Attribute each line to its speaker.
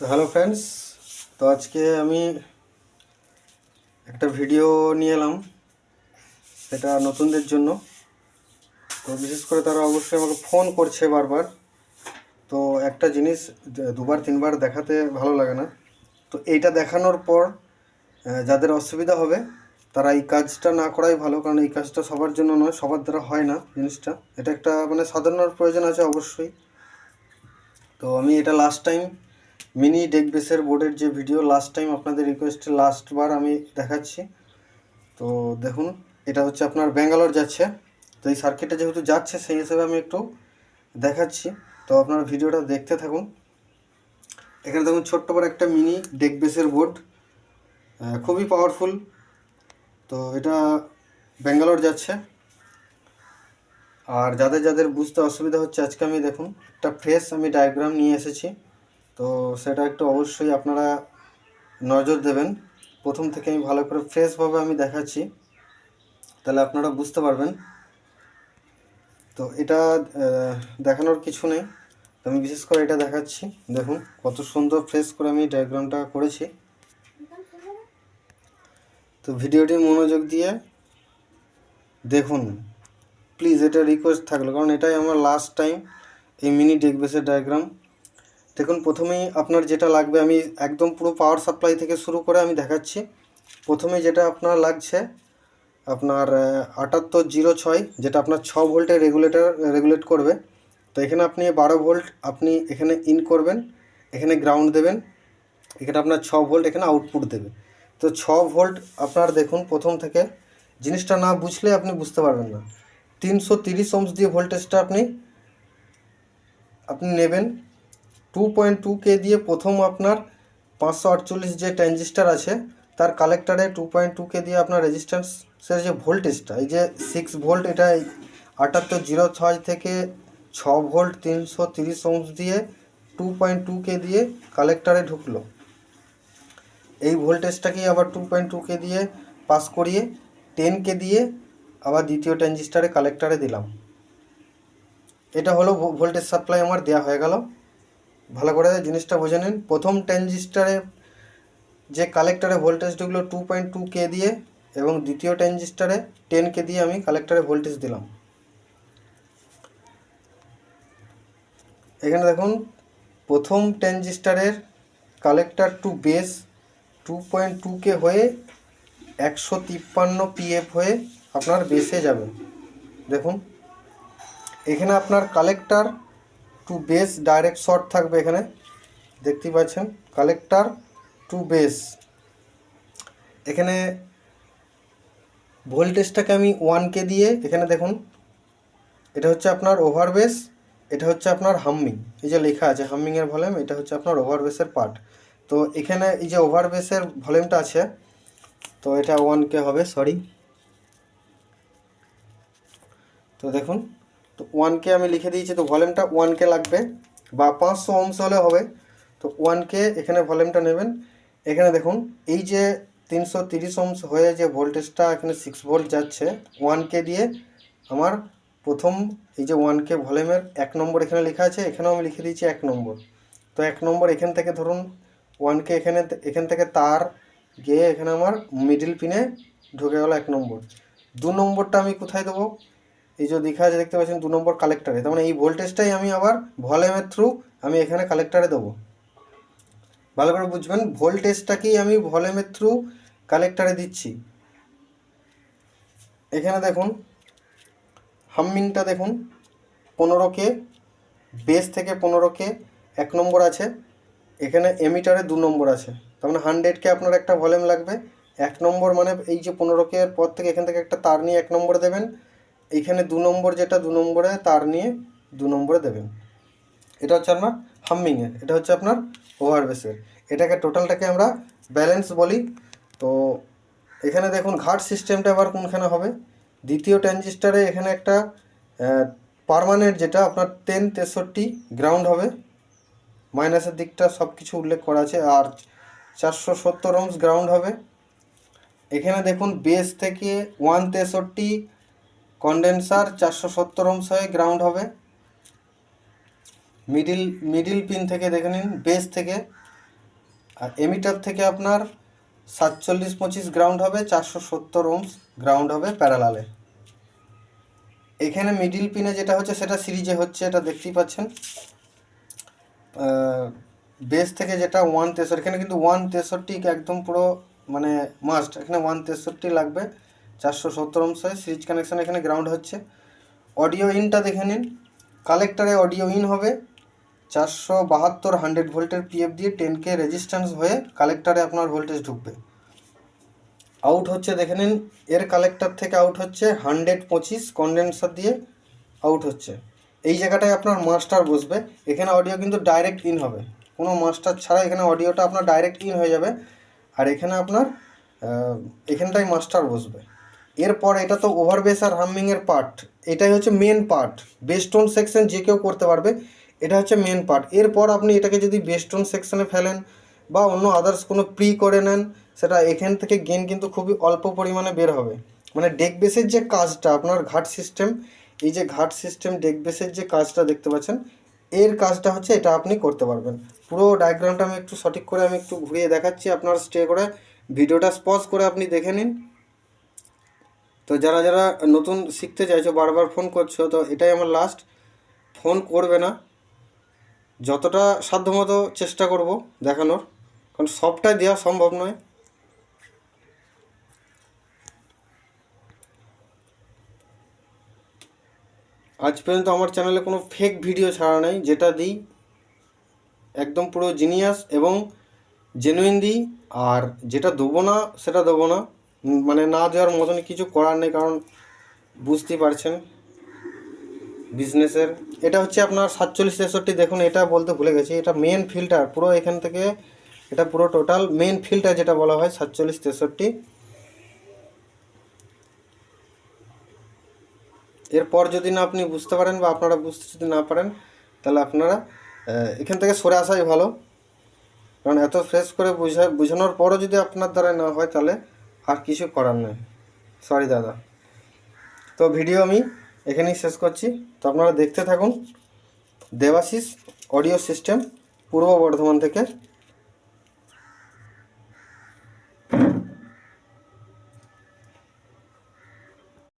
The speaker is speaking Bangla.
Speaker 1: তো হ্যালো ফ্রেন্ডস, তো আজকে আমি একটা ভিডিও নিয়ে এলাম, সেটা নতুনদের জন্য। তো বিশেষ করে তারা অবশ্যই আমাকে ফোন করছে বারবার। তো একটা জিনিস দুবার, তিনবার দেখাতে ভালো লাগে না। তো এইটা দেখানোর পর যাদের অসুবিধা হবে, তারা এই কাজটা না করাই ভালো, কারণ এই কাজটা সবার জন্য নয়, সবার দ্বারা হয় না জিনিসটা। এটা একটা মানে সাধারণের প্রয়োজন আছে অবশ্যই। তো আমি এটা লাস্ট টাইম মিনি ডেক বোর্ডের যে ভিডিও লাস্ট টাইম আপনাদের রিকোয়েস্টে লাস্টবার আমি দেখাচ্ছি। তো দেখুন, এটা হচ্ছে আপনার ব্যাঙ্গালোর যাচ্ছে। তো এই সার্কিটটা যেহেতু যাচ্ছে, সেই হিসেবে আমি একটু দেখাচ্ছি। তো আপনারা ভিডিওটা দেখতে থাকুন। এখানে দেখুন ছোট্ট বড় একটা মিনি ডেক বেসের বোর্ড খুবই পাওয়ারফুল তো এটা ব্যাঙ্গালোর যাচ্ছে। আর যাদের যাদের বুঝতে অসুবিধা হচ্ছে, আজকে আমি দেখুন, একটা ফ্রেশ আমি ডায়াগ্রাম নিয়ে এসেছি। তো সেটা একটু অবশ্যই আপনারা নজর দেবেন। প্রথম থেকে আমি ভালো করে ফ্রেশভাবে আমি দেখাচ্ছি। তাহলে আপনারা বুঝতে পারবেন। তো এটা দেখানোর কিছু নেই। আমি বিশেষ করে এটা দেখাচ্ছি। দেখুন, কত সুন্দর ফ্রেশ করে আমি ডায়াগ্রামটা করেছি। তো ভিডিওটি মনোযোগ দিয়ে দেখুন। প্লিজ এটা রিকোয়েস্ট থাকল। কারণ এটাই আমার লাস্ট টাইম এই মিনি ডেকবেসের ডায়াগ্রাম দেখুন, প্রথমেই আপনার যেটা লাগবে, আমি একদম পুরো পাওয়ার সাপ্লাই থেকে শুরু করে আমি দেখাচ্ছি। প্রথমে যেটা আপনার লাগছে, আপনার আটাত্তর জিরো ছয়, যেটা আপনার ছ ভোল্টের রেগুলেটর রেগুলেট করবে। তো এখানে আপনি বারো ভোল্ট আপনি এখানে ইন করবেন, এখানে গ্রাউন্ড দেবেন, এখানে আপনার ছ ভোল্ট এখানে আউটপুট দেবে। তো ছ ভোল্ট আপনার দেখুন, প্রথম থেকে, জিনিসটা না বুঝলে আপনি বুঝতে পারবেন না। তিনশো তিরিশ ওমস দিয়ে ভোল্টেজটা আপনি আপনি নেবেন টু পয়েন্ট টু কে দিয়ে প্রথম আপনার পাঁচশো আটচল্লিশ যে ট্রানজিস্টার আছে, তার কালেক্টারে টু পয়েন্ট টু কে দিয়ে আপনার রেজিস্ট্যান্সের যে ভোল্টেজটা এই যে সিক্স ভোল্ট এটা আটাত্তর জিরো ছয় থেকে ছ ভোল্ট তিনশো তিরিশ ওমস দিয়ে টু পয়েন্ট টু কে দিয়ে কালেক্টারে ঢুকলো। এই ভোল্টেজটাকেই আবার টু পয়েন্ট টু কে দিয়ে পাস করিয়ে টেন কে দিয়ে আবার দ্বিতীয় ট্রানজিস্টারে কালেক্টারে দিলাম। এটা হলো ভোল্টেজ সাপ্লাই আমার দেওয়া হয়ে গেল। ভালো করে জিনিসটা বুঝে নিন। প্রথম ট্রানজিস্টারে যে কালেক্টারে ভোল্টেজ ঢুকলো টু পয়েন্ট টু কে দিয়ে এবং দ্বিতীয় ট্রানজিস্টারে টেন কে দিয়ে আমি কালেক্টারে ভোল্টেজ দিলাম। এখানে দেখুন, প্রথম ট্রানজিস্টারের collector to base two point two কে হয়ে একশো তিপ্পান্ন পিএফ হয়ে আপনার বেসে যাবে। দেখুন, এখানে আপনার collector to base direct short থাকবে এখানে। দেখতেই পাচ্ছেন, কালেক্টার টু বেস। এখানে ভোল্টেজটাকে আমি ওয়ান কে দিয়ে, এখানে দেখুন, এটা হচ্ছে আপনার ওভার বেস, এটা হচ্ছে আপনার হাম্মিং। এই যে লেখা আছে হাম্মিংয়ের ভলিউম, এটা হচ্ছে আপনার ওভার বেসের পার্ট। তো এখানে এই যে ওভার বেসের ভলিউমটা আছে, তো এটা ওয়ান কে হবে, সরি। তো দেখুন তো ওয়ান কে আমি লিখে দিয়েছি, তো ভলিউমটা ওয়ান কে লাগবে। বা পাঁচশো ওমস হলে হবে। তো ওয়ান কে এখানে ভলিউমটা নেবেন। এখানে দেখুন, এই যে তিনশো তিরিশ ওমস হয়ে যে ভোল্টেজটা এখানে সিক্স ভোল্ট যাচ্ছে ওয়ান কে দিয়ে আমার প্রথম এই যে ওয়ান কে ভলিউমের এক নম্বর এখানে লেখা আছে, এখানেও আমি লিখে দিয়েছি এক নম্বর। তো এক নম্বর এখান থেকে ধরুন ওয়ান কে এখানে, এখান থেকে তার গিয়ে এখানে আমার মিডিল পিনে ঢুকে গেল এক নম্বর। দু নম্বরটা আমি কোথায় দেবো? এই যে দেখা আছে, দেখতে পাচ্ছেন দু নম্বর কালেক্টারে তার মানে এই ভোল্টেজটাই আমি আবার ভলিউমের থ্রু আমি এখানে কালেক্টারে দেবো। ভালো করে বুঝবেন ভোল্টেজটাকেই আমি ভলিউমের থ্রু কালেক্টারে দিচ্ছি। এখানে দেখুন হাম্মিংটা দেখুন, পনেরো কে বেস থেকে পনেরো কে, এক নম্বর আছে। এখানে এমিটারে দু নম্বর আছে। তার মানে হান্ড্রেডকে আপনার একটা ভলিউম লাগবে। এক নম্বর মানে এই যে পনেরো কে পর থেকে এখান থেকে একটা তার নিয়ে এক নম্বরে দেবেন। এইখানে দু নম্বর যেটা দু নম্বরে, তার নিয়ে দু নম্বরে দেবেন। এটা হচ্ছে আপনার হাম্মিংয়ের এটা হচ্ছে আপনার ওভার বেসের এটাকে টোটালটাকে আমরা ব্যালেন্স বলি। তো এখানে দেখুন, ঘাট সিস্টেমটা আবার কোনখানে হবে? দ্বিতীয় ট্রানজিস্টারে এখানে একটা পারমানেন্ট যেটা আপনার টেন তেষট্টি গ্রাউন্ড হবে। মাইনাসের দিকটা সব কিছু উল্লেখ করা আছে, আর চারশো সত্তর ওমস গ্রাউন্ড হবে। এখানে দেখুন বেস থেকে ওয়ান তেষট্টি কন্ডেন্সার চারশো সত্তর ওমস হয়ে গ্রাউন্ড হবে। মিডিল মিডিল পিন থেকে দেখে নিন বেস থেকে। আর এমিটার থেকে আপনার সাতচল্লিশ পঁচিশ গ্রাউন্ড হবে, চারশো সত্তর ওমস গ্রাউন্ড হবে প্যারালালে এখানে মিডিল পিনে যেটা হচ্ছে, সেটা সিরিজে হচ্ছে, এটা দেখতেই পাচ্ছেন। বেস থেকে যেটা ওয়ান তেষট্টি এখানে কিন্তু ওয়ান তেষট্টি একদম পুরো মানে মাস্ট এখানে ওয়ান তেষট্টি লাগবে। চারশো সত্তর অংশ সিরিজ কানেকশান এখানে গ্রাউন্ড হচ্ছে। অডিও ইনটা দেখে নিন। কালেক্টারে অডিও ইন হবে। চারশো বাহাত্তর হান্ড্রেড ভোল্টের পিএফ দিয়ে টেন কে রেজিস্ট্যান্স হয়ে কালেক্টারে আপনার ভোল্টেজ ঢুকবে। আউট হচ্ছে দেখে নিন। এর কালেক্টার থেকে আউট হচ্ছে হান্ড্রেড পঁচিশ কন্ডেন্সার দিয়ে আউট হচ্ছে। এই জায়গাটায় আপনার মাস্টার বসবে। এখানে অডিও কিন্তু ডাইরেক্ট ইন হবে। কোনো মাস্টার ছাড়া এখানে অডিওটা আপনার ডাইরেক্ট ইন হয়ে যাবে। আর এখানে আপনার আহ, এখানটায় মাস্টার বসবে। এরপর এটা তো ওভার বেস আর হামিংয়ের পার্ট এটাই হচ্ছে মেন পার্ট বেস্টোন সেকশন যে কেউ করতে পারবে, এটা হচ্ছে মেন পার্ট এরপর আপনি এটাকে যদি বেস্টোন সেকশনে ফেলেন বা অন্য আদার্স কোনো প্রি করে নেন, সেটা এখান থেকে গেন কিন্তু খুবই অল্প পরিমাণে বের হবে। মানে ডেক বেসের যে কাজটা, আপনার ঘাট সিস্টেম এই যে ঘাট সিস্টেম ডেক বেসের যে কাজটা দেখতে পাচ্ছেন, এর কাজটা হচ্ছে এটা আপনি করতে পারবেন। পুরো ডায়াগ্রামটা আমি একটু সঠিক করে আমি একটু ঘুরিয়ে দেখাচ্ছি আপনার স্টে করে। ভিডিওটা স্পজ করে আপনি দেখে নিন। তো যারা যারা নতুন শিখতে চাইছো, বারবার ফোন করছ, তো এটাই আমার লাস্ট ফোন করবে না। যতটা সাধ্যমতো চেষ্টা করব দেখানোর, কারণ সবটাই দেওয়া সম্ভব নয়। আজ পর্যন্ত আমার চ্যানেলে কোনো ফেক ভিডিও ছাড়া নেই, যেটা দিই একদম পুরো জিনিয়াস এবং জেনুইন দিই, আর যেটা দেবো না, সেটা দেবো না। মানে না দেওয়ার মতন কিছু করার নেই, কারণ বুঝতেই পারছেন বিজনেসের এটা হচ্ছে আপনার সাতচল্লিশ, তেষট্টি, দেখুন, এটা বলতে ভুলে গেছি, এটা মেন ফিল্টার পুরো এখান থেকে, এটা পুরো টোটাল মেন ফিল্টার যেটা বলা হয়, সাতচল্লিশ, তেষট্টি। এরপর যদি না আপনি বুঝতে পারেন বা আপনারা বুঝতে যদি না পারেন, তাহলে আপনারা এখান থেকে সরে আসাই ভালো। কারণ এত ফ্রেশ করে বুঝা বোঝানোর পরও যদি আপনার দ্বারা না হয়, তাহলে আর কিছু করার নেই। সরি দাদা। তো ভিডিও আমি এখানেই শেষ করছি। তো আপনারা দেখতে থাকুন দেবাশিস অডিও সিস্টেম পূর্ব বর্ধমান থেকে।